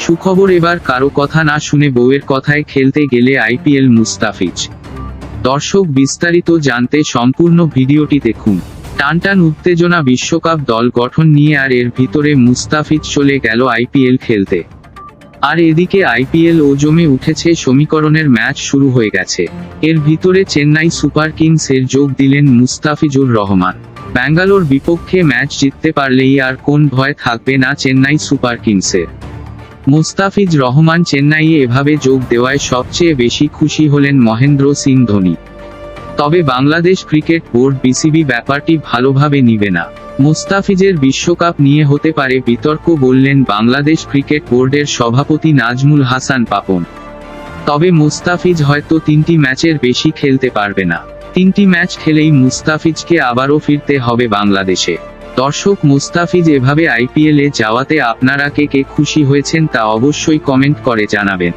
সুখবর এবার কারও কথা না শুনে বউয়ের কথায় খেলতে গেলে আইপিএল মুস্তাফিজ। দর্শক বিস্তারিত জানতে সম্পূর্ণ ভিডিওটি দেখুন। টানটান উত্তেজনা বিশ্বকাপ দল গঠন নিয়ে আর এর ভিতরে মুস্তাফিজ চলে গেল আইপিএল খেলতে। আর এদিকে আইপিএল ও জমে উঠেছে সমীকরণের ম্যাচ শুরু হয়ে গেছে। এর ভিতরে চেন্নাই সুপার কিংস এর যোগ দিলেন মুস্তাফিজুর রহমান। ব্যাঙ্গালোর বিপক্ষে ম্যাচ জিততে পারলেই আর কোন ভয় থাকবে না চেন্নাই সুপার কিংসের। মুস্তাফিজ রহমান চেন্নাইয়ে এভাবে যোগ দেওয়ায় সবচেয়ে বেশি খুশি হলেন মহেন্দ্র সিং ধোনি। তবে বাংলাদেশ ক্রিকেট বোর্ড বিসিবি ব্যাপারটি ভালোভাবে নিবে না। মুস্তাফিজের বিশ্বকাপ নিয়ে হতে পারে বিতর্ক বললেন বাংলাদেশ ক্রিকেট বোর্ডের সভাপতি নাজমুল হাসান পাপন। তবে মুস্তাফিজ হয়তো তিনটি ম্যাচের বেশি খেলতে পারবে না। তিনটি ম্যাচ খেলেই মুস্তাফিজকে আবারও ফিরতে হবে বাংলাদেশে। দর্শক মুস্তাফিজ এভাবে আইপিএলে যাওয়াতে আপনারা কে কে খুশি হয়েছেন তা অবশ্যই কমেন্ট করে জানাবেন।